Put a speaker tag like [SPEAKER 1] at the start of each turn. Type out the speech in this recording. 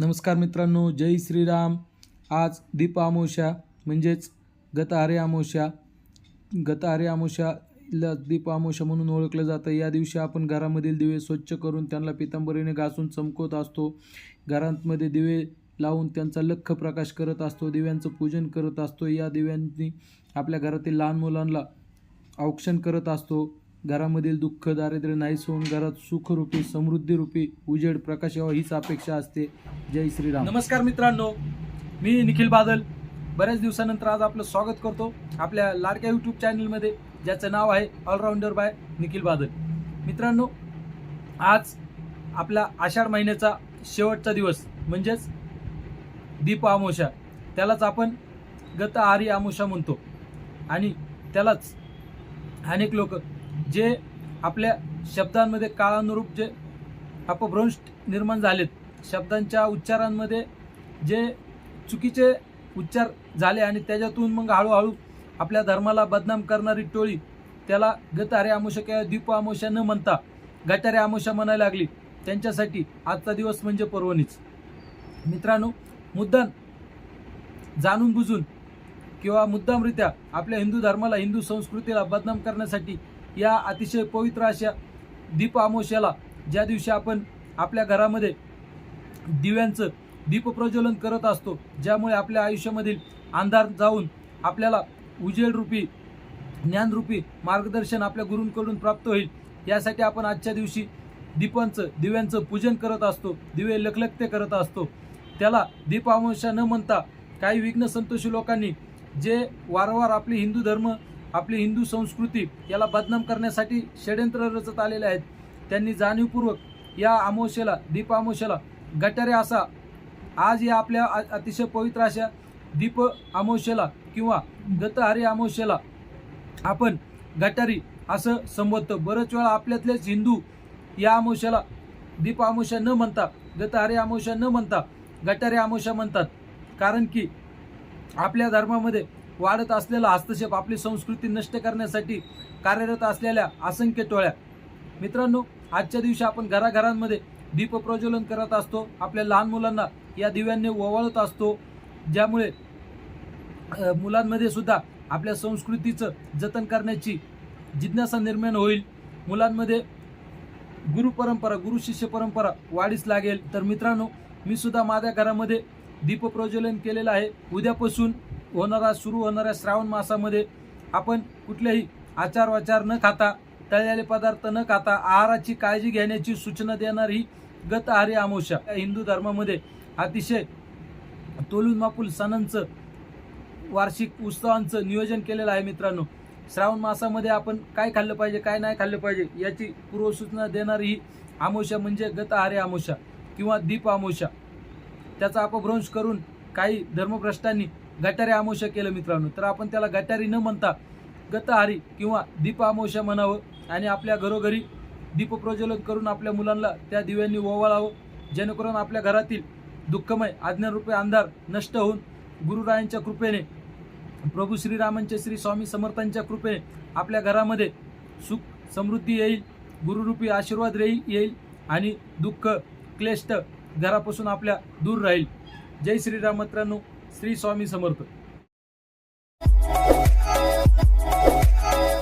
[SPEAKER 1] नमस्कार मित्रांनो जय श्रीराम. आज दीप अमावस्या म्हणजेच गतहारे अमावस्या. गतहारे अमावस्याला दीप अमावस्या म्हणून ओळखलं जातं. या दिवशी आपण घरामधील दिवे स्वच्छ करून त्यांना पितांबरीने घासून चमकवत असतो. घरांमध्ये दिवे लावून त्यांचा लख प्रकाश करत असतो. दिव्यांचं पूजन करत असतो. या दिव्यांनी आपल्या घरातील लहान मुलांना औक्षण करत असतो. घरामधील दुःख दारिद्र्य नाहीस होऊन घरात सुखरूपी समृद्धीरूपी उजेड प्रकाश यावा हीच अपेक्षा असते. जय श्रीराम. नमस्कार मित्रांनो. मी निखिल बादल. बऱ्याच दिवसानंतर आज आपलं स्वागत करतो आपल्या लाडक्या यूट्यूब चॅनलमध्ये ज्याचं नाव आहे ऑलराऊंडर बाय निखिल बादल. मित्रांनो आज आपला आषाढ महिन्याचा शेवटचा दिवस म्हणजेच दीप आमोशा. त्यालाच आपण गत आरी आमोशा म्हणतो. आणि त्यालाच अनेक लोक जे आपल्या शब्दांमध्ये काळानुरूप जे अपभ्रंश निर्माण झालेत शब्दांच्या उच्चारांमध्ये जे चुकीचे उच्चार झाले आणि त्याच्यातून मग हळूहळू आपल्या धर्माला बदनाम करणारी टोळी त्याला गतारे आमोशा किंवा दीप आमोशा न म्हणता गटारे आमोशा म्हणायला लागली. त्यांच्यासाठी आजचा दिवस म्हणजे पर्वणीच. मित्रांनो मुद्दाम जाणून बुजून किंवा मुद्दामरित्या आपल्या हिंदू धर्माला हिंदू संस्कृतीला बदनाम करण्यासाठी या अतिशय पवित्र अशा दीप अमावस्याला ज्या दिवशी आपण आपल्या घरामध्ये दिव्यांचं दीपप्रज्वलन करत असतो ज्यामुळे आपल्या आयुष्यामधील अंधार जाऊन आपल्याला उजेडरूपी ज्ञानरूपी मार्गदर्शन आपल्या गुरूंकडून प्राप्त होईल. यासाठी आपण आजच्या दिवशी दीपांचं दिव्यांचं पूजन करत असतो दिवे लखलखते करत असतो. त्याला दीप अमावस्या न म्हणता काही विघ्न संतोषी लोकांनी जे वारंवार आपले हिंदू धर्म आपली हिंदू संस्कृती याला बदनाम करण्यासाठी षड्यंत्र रचत आलेले आहेत. त्यांनी जाणीवपूर्वक या अमावस्येला दीप अमावस्येला गटारे असा आज या आपल्या अतिशय पवित्र अशा दीप अमावस्येला किंवा गतहारी अमावस्येला आपण गटारी असं संबोधतो. बरेच वेळा आपल्यातलेच हिंदू या अमावस्याला दीप अमावस्या न म्हणता गतहारी अमावस्या न म्हणता गटारी अमावस्या म्हणतात. कारण की आपल्या धर्मामध्ये वाढत असलेला हस्तक्षेप आपली संस्कृती नष्ट करण्यासाठी कार्यरत असलेल्या असंख्य टोळ्या. मित्रांनो आजच्या दिवशी आपण घराघरांमध्ये दीप प्रज्वलन करत असतो. आपल्या लहान मुलांना या दिव्यांनी ओवाळत असतो. ज्यामुळे मुलांमध्ये सुद्धा आपल्या संस्कृतीचं जतन करण्याची जिज्ञासा निर्माण होईल. मुलांमध्ये गुरु परंपरा गुरु शिष्य परंपरा वाढीस लागेल. तर मित्रांनो मी सुद्धा माझ्या घरामध्ये दीप प्रज्वलन केलेलं आहे. उद्यापासून होणारा सुरू होणाऱ्या श्रावण मासामध्ये आपण कुठलेही आचार वाचार न खाता तळलेले पदार्थ न खाता आहाराची काळजी घेण्याची सूचना देणारी गत आहारी अमावस्या या हिंदू धर्मामध्ये अतिशय तोलून मापूल सणांचं वार्षिक उत्सवांचं नियोजन केलेलं आहे मित्रांनो. श्रावण मासामध्ये आपण काय खाल्लं पाहिजे काय नाही खाल्लं पाहिजे याची पूर्वसूचना देणारी ही आमोशा म्हणजे गतहारी अमावस्या किंवा दीप आमोशा. त्याचा अपभ्रंश करून काही धर्मभ्रष्टांनी गटारी अमावस्या केलं मित्रांनो. तर आपण त्याला गटारी न म्हणता गतहारी किंवा दीप अमावस्या म्हणावं आणि आपल्या घरोघरी दीप प्रज्वलन करून आपल्या मुलांना त्या दिव्यांनी ओवाळावं. जेणेकरून आपल्या घरातील दुःखमय आज्ञारूपे अंधार नष्ट होऊन गुरुरायांच्या कृपेने प्रभू श्रीरामांचे श्री स्वामी समर्थांच्या कृपेने आपल्या घरामध्ये सुख समृद्धी येईल गुरुरूपी आशीर्वाद येईल येईल आणि दुःख क्लेष्ट घरापासून आपल्या दूर राहील. जय श्रीराम मित्रांनो. श्री स्वामी समर्थ.